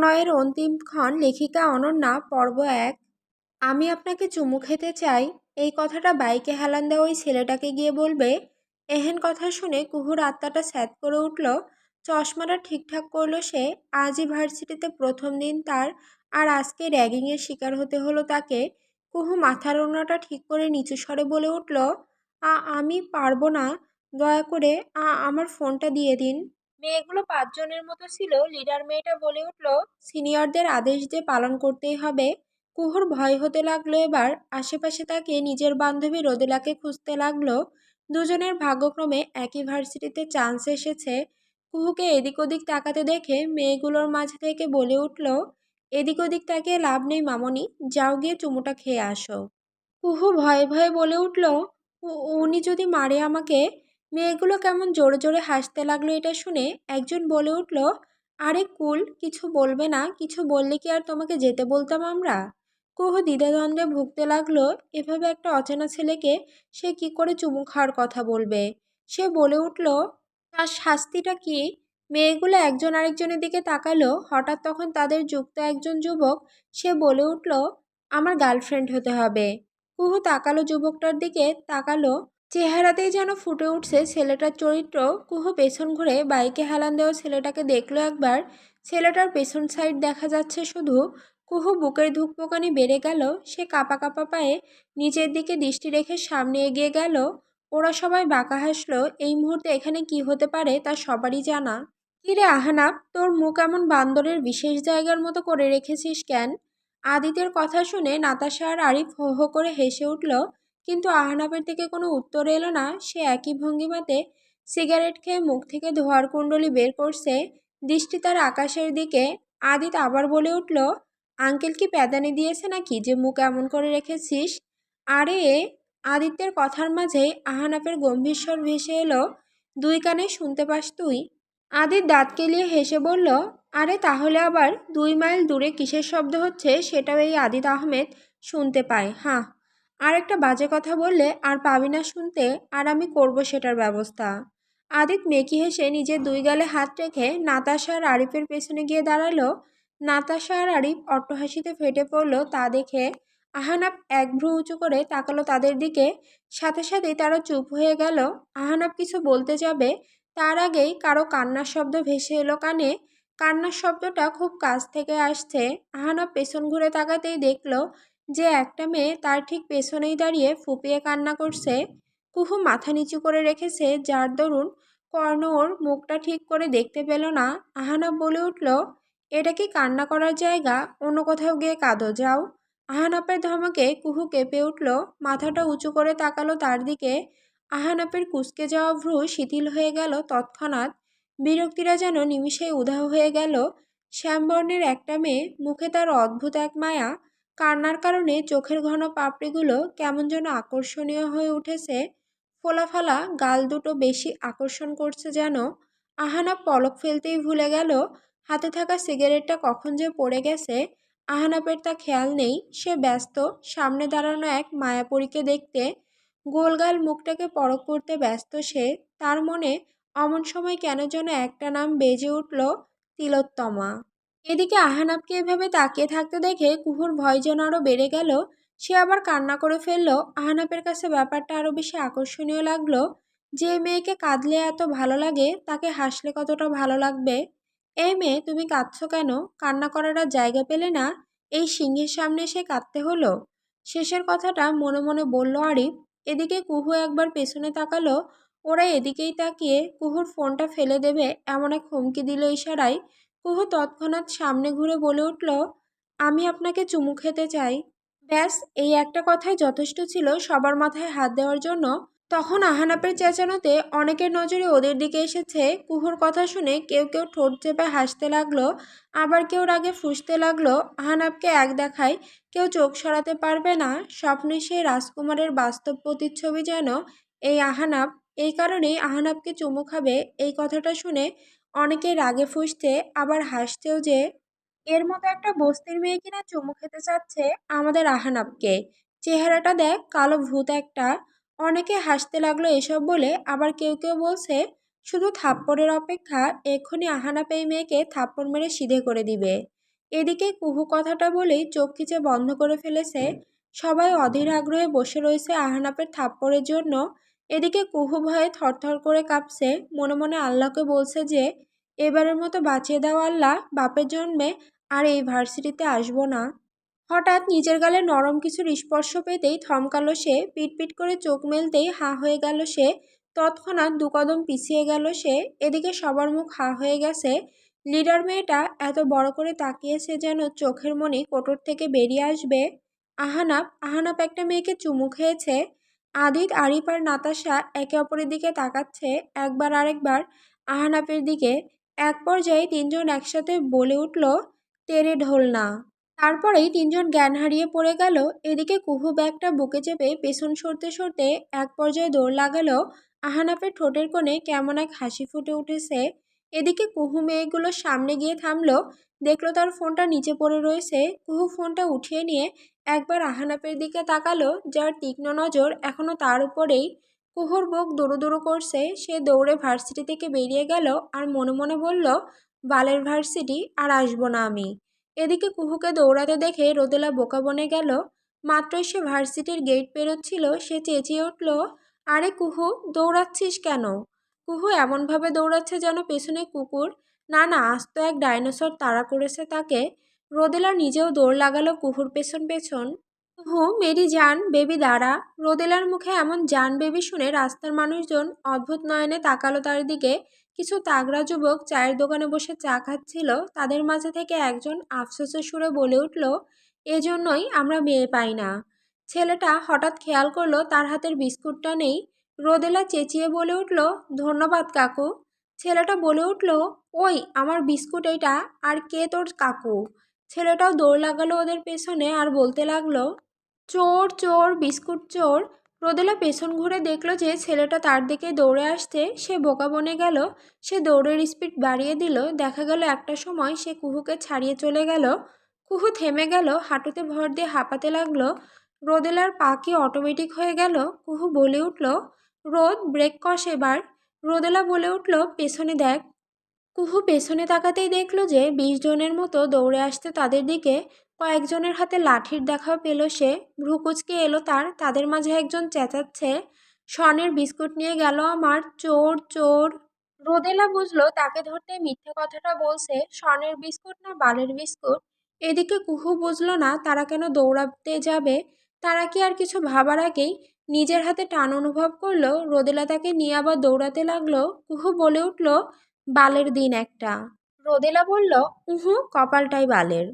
প্রণয়ের অন্তিমক্ষণ লেখিকা অনন্যা, পর্ব এক। আমি আপনাকে চুমু খেতে চাই। এই কথাটা বাইকে হেলান দেওয়া ওই ছেলেটাকে গিয়ে বলবে, এহেন কথা শুনে কুহুর আত্মাটা স্যাত করে উঠল। চশমাটা ঠিকঠাক করল সে। আজই ভার্সিটিতে প্রথম দিন তার আর আজকে র্যাগিংয়ের শিকার হতে হলো তাকে। কুহু মাথার ওড়নাটা ঠিক করে নিচু স্বরে বলে উঠল, আ, আমি পারব না। দয়া করে, আ, আমার ফোনটা দিয়ে দিন। মেয়েগুলো পাঁচজনের মতো ছিল। লিডার মেয়েটা বলে উঠল, সিনিয়রদের আদেশ যে পালন করতেই হবে কুহুর ভয় হতে লাগল এবার। আশেপাশে তাকে নিজের বান্ধবী রোদেলাকে খুঁজতে লাগল। দুজনের ভাগ্যক্রমে একই ভার্সিটিতে চান্স এসেছে। কুহুকে এদিক ওদিক তাকাতে দেখে মেয়েগুলোর মাঝে থেকে বলে উঠল এদিক ওদিক তাকিয়ে লাভ নেই মামনি, যাও গিয়ে চুমুটা খেয়ে আসো কুহু ভয়ে ভয়ে বলে উঠল উনি যদি মারে আমাকে মেয়েগুলো কেমন জোরে জোরে হাসতে লাগল এটা শুনে একজন বলে উঠল, আরে কুল, কিছু বলবে না? কিছু বললে কি আর তোমাকে যেতে বলতাম আমরা? কুহু দ্বিধাদ্বন্দ্বে ভুগতে লাগল, এভাবে একটা অচেনা ছেলেকে সে কি করে চুমু খাওয়ার কথা বলবে? সে বলে উঠল, তার শাস্তিটা কি? মেয়েগুলো একজন আরেকজনের দিকে তাকালো, হঠাৎ তখন তাদের যুক্ত একজন যুবক, সে বলে উঠল, আমার গার্লফ্রেন্ড হতে হবে। কুহু তাকালো যুবকটার দিকে, তাকালো চেহারাতেই যেন ফুটে উঠছে ছেলেটার চরিত্র। কুহু পেছন ঘুরে বাইকে হেলান দেওয়া ছেলেটাকে দেখল একবার। ছেলেটার পেছন সাইড দেখা যাচ্ছে শুধু। কুহু বুকের ধুকপোকানি বেড়ে গেল। সে কাপা কাপা পায়ে নিচের দিকে দৃষ্টি রেখে সামনে এগিয়ে গেল। ওরা সবাই বাঁকা হাসলো, এই মুহূর্তে এখানে কি হতে পারে তা সবারই জানা। কিরে আহানাব, তোর মুখ এমন বান্দরের বিশেষ জায়গার মতো করে রেখেছিস কেন? আদিতের কথা শুনে নাতাশা আর আরিফ হো হো করে হেসে উঠল কিন্তু আহনাবের থেকে কোনো উত্তর এলো না। সে একই ভঙ্গিমাতে সিগারেট খেয়ে মুখ থেকে ধোয়ার কুণ্ডলি বের করছে। দৃষ্টি তার আকাশের দিকে। আদিত আবার বলে উঠল, আঙ্কেল কি প্যাদানি দিয়েছে নাকি যে মুখ এমন করে রেখেছিস? আরে আদিত্যের কথার মাঝেই আহানাপের গম্ভীর স্বর ভেসে এলো, দুই কানে শুনতে পাস তুই? আদিত দাঁত কেলিয়ে হেসে বলল, আরে তাহলে আবার দুই মাইল দূরে কিসের শব্দ হচ্ছে সেটাও এই আদিত আহমেদ শুনতে পায় হাঁ আর একটা বাজে কথা বললে আর পাবি না শুনতে, আর আমি করব সেটার ব্যবস্থা। আদিত মেকি হেসে নিজের দুই গালে হাত রেখে নাতাশা আর আরিফের পেছনে গিয়ে দাঁড়াল। নাতাশা আর আরিফ অট্টহাসিতে ফেটে পড়ল তা দেখে। আহানাব এক ভ্রু উঁচু করে তাকালো তাদের দিকে। সাথে সাথেই তারা চুপ হয়ে গেল। আহানাব কিছু বলতে যাবে, তার আগেই কারও কান্নার শব্দ ভেসে এলো কানে। কান্নার শব্দটা খুব কাছ থেকে আসছে। আহানাব পেছন ঘুরে তাকাতেই দেখল যে একটা মেয়ে তার ঠিক পেছনেই দাঁড়িয়ে ফুপিয়ে কান্না করছে। কুহু মাথা নিচু করে রেখেছে, যার দরুন কর্ণ ওর মুখটা ঠিক করে দেখতে পেল না। আহানাব বলে উঠল, এটা কি কান্না করার জায়গা? অন্য কোথাও গিয়ে কাঁদো, যাও। আহানাপের ধমকে কুহু কেঁপে উঠল, মাথাটা উঁচু করে তাকালো তার দিকে। আহানাপের কুসকে যাওয়া ভ্রু শিথিল হয়ে গেল তৎক্ষণাৎ। বিরক্তিরা যেন নিমিষেই উধাও হয়ে গেল। শ্যামবর্ণের একটা মেয়ে, মুখে তার অদ্ভুত এক মায়া কান্নার কারণে চোখের ঘন পাপড়িগুলো কেমন যেন আকর্ষণীয় হয়ে উঠেছে। ফোলাফালা গাল দুটো বেশি আকর্ষণ করছে যেন। আহানা পলক ফেলতেই ভুলে গেল, হাতে থাকা সিগারেটটা কখন যে পড়ে গেছে। আহানাপের তা খেয়াল নেই, সে ব্যস্ত, সামনে দাঁড়ানো এক মায়াপরীকে দেখতে। গোলগাল মুখটাকে পরখ করতে ব্যস্ত সে, তার মনে অমন সময় কেন যেন একটা নাম বেজে উঠল, তিলোত্তমা। এদিকে আহানাবকে এভাবে তাকিয়ে থাকতে দেখে কুহুর ভয় যেন আরও বেড়ে গেল, সে আবার কান্না করে ফেলল। আহানাপের কাছে ব্যাপারটা আরও বেশি আকর্ষণীয় লাগল যে মেয়েকে কাঁদলে এত ভালো লাগে, তাকে হাসলে কতটা ভালো লাগবে? এই মেয়ে, তুমি কাঁদছো কেন? কান্না করার জায়গা পেলে না, এই সিংহের সামনে এসে কাঁদতে হলো। শেষের কথাটা মনে মনে বলল আরিফ। এদিকে কুহু একবার পেছনে তাকালো, ওরা এদিকেই তাকিয়ে কুহুর ফোনটা ফেলে দেবে, এমন এক হুমকি দিল ইশারায়। কুহু তৎক্ষণাৎ সামনে ঘুরে বলে উঠল, আমি আপনাকে চুমু খেতে চাই। ব্যাস, এই একটা কথাই যথেষ্ট ছিল সবার মাথায় হাত দেওয়ার জন্য। তখন আহানাপের চেঁচানোতে অনেকের নজরে ওদের দিকে এসেছে। কুহুর কথা শুনে কেউ কেউ ঠোঁট চেপে হাসতে লাগল, আবার কেউ রাগে ফুসতে লাগল। আহানাবকে এক দেখায় কেউ চোখ সরাতে পারবে না। স্বপ্নে সেই রাজকুমারের বাস্তব প্রতিচ্ছবি যেন এই আহানাব এই কারণেই আহানাবকে চুমু খাবে। এই কথাটা শুনে অনেকে রাগে ফুসছে আবার হাসতেও যে, এর মতো একটা বস্তির মেয়ে কিনা চুমু খেতে চাচ্ছে আমাদের আহানাবকে। চেহারাটা দেখ, কালো ভূত একটা। অনেকে হাসতে লাগল এসব বলে, আবার কেউ কেউ বলছে, শুধু থাপ্পড়ের অপেক্ষা, এক্ষুনি আহানাপ এই মেয়েকে থাপ্পড় মেরে সিধে করে দিবে। এদিকে কুহু কথাটা বলেই চোখ খিচে বন্ধ করে ফেলেছে। সবাই অধীর আগ্রহে বসে রয়েছে আহানাপের থাপ্পড়ের জন্য। এদিকে কুহু ভয়ে থরথর করে কাঁপছে, মনে মনে আল্লাহকে বলছে যে, এবারের মতো বাঁচিয়ে দাও আল্লাহ, বাপের জন্মে আর এই ভার্সিটিতে আসব না। হঠাৎ নিজের গালে নরম কিছুর স্পর্শ পেতেই থমকালো সে, পিটপিট করে চোখ মেলতেই হা হয়ে গেল সে, তৎক্ষণাৎ দু কদম পিছিয়ে গেল সে, এদিকে সবার মুখ হা হয়ে গেছে। লিডার মেয়েটা এত বড় করে তাকিয়েছে যেন চোখের মনি কোটর থেকে বেরিয়ে আসবে। আহানাপ আহানাপ একটা মেয়েকে চুমু খেয়েছে। আদিত, আরিফ আর নাতাশা একে অপরের দিকে তাকাচ্ছে একবার আরেকবার। আহানাপের দিকে এক পর্যায়ে তিনজন একসাথে বলে উঠল, তেরে ঢোল না। তারপরেই তিনজন জ্ঞান হারিয়ে পড়ে গেল। এদিকে কুহু ব্যাগটা বুকে চেপে পেছন সরতে সরতে এক পর্যায়ে দৌড় লাগালো। আহানাপের ঠোঁটের কোণে কেমন এক হাসি ফুটে উঠেছে। এদিকে কুহু মেয়েগুলো সামনে গিয়ে থামলো। দেখল তার ফোনটা নিচে পড়ে রয়েছে। কুহু ফোনটা উঠিয়ে নিয়ে একবার আহানাপের দিকে তাকালো, যার তীক্ষ্ণ নজর এখনও তার উপরেই। কুহুর বুক দুরু দুরু করছে। সে দৌড়ে ভার্সিটি থেকে বেরিয়ে গেল আর মনে মনে বলল, বালের ভার্সিটি আর আসব না আমি। এদিকে কুহুকে দৌড়াতে দেখে রোদেলা বোকা বনে গেল। মাত্রই সে ভার্সিটির গেট পেরোচ্ছিল, সে চেঁচিয়ে উঠল, আরে কুহু, দৌড়াচ্ছিস কেন? কুহু এমনভাবে দৌড়াচ্ছে যেন পেছনে কুকুর। না না আজ তো এক ডাইনোসর তাড়া করেছে তাকে। রোদেলা নিজেও দৌড় লাগালো কুহুর পেছন পেছন। কুহু, মেরি, জান, বেবি, দাঁড়া। রোদেলার মুখে এমন জান বেবি শুনে রাস্তার মানুষজন অদ্ভুত নয়নে তাকালো তার দিকে। কিছু তাগড়া যুবক চায়ের দোকানে বসে চা খাচ্ছিল। তাদের মাঝে থেকে একজন আফসোসের সুরে বলে উঠল এজন্যই আমরা মেয়ে পাই না। ছেলেটা হঠাৎ খেয়াল করল তার হাতের বিস্কুটটা নেই। রোদেলা চেঁচিয়ে বলে উঠল, ধন্যবাদ কাকু। ছেলেটা বলে উঠল, ওই আমার বিস্কুট এইটা, আর কে তোর কাকু? ছেলেটাও দৌড় লাগালো ওদের পেছনে আর বলতে লাগল, চোর চোর, বিস্কুট চোর। রোদেলা পেছন ঘুরে দেখল যে ছেলেটা তার দিকে দৌড়ে আসতে সে বোকা বনে গেল। সে দৌড়ের স্পিড বাড়িয়ে দিল। দেখা গেল একটা সময় সে কুহুকে ছাড়িয়ে চলে গেল। কুহু থেমে গেল, হাঁটুতে ভর দিয়ে হাঁপাতে লাগল। রোদেলার পা কি অটোমেটিক হয়ে গেল? কুহু বলে উঠল রোদ ব্রেক কষ এবার। রোদেলা বলে উঠল, পেছনে দেখ। কুহু পেছনে তাকাতেই দেখল যে, বিশ জনের মতো দৌড়ে আসতে তাদের দিকে কয়েকজনের হাতে লাঠির দেখা পেল সে। ভ্রুকুচকে এলো তার। তাদের মাঝে একজন চেঁচাচ্ছে, স্বর্ণের বিস্কুট নিয়ে গেল আমার, চোর চোর। রোদেলা বুঝলো, তাকে ধরতে মিথ্যে কথাটা বলছে, স্বর্ণের বিস্কুট না বালের বিস্কুট? এদিকে কুহু বুঝলো না, তারা কেন দৌড়াতে যাবে। তারা কি আর কিছু ভাবার আগেই নিজের হাতে টান অনুভব করল, রোদেলা তাকে নিয়ে আবার দৌড়াতে লাগল কুহু বলে উঠল, বালের দিন একটা। রোদেলা বলল, উহু, কপালটাই বালের।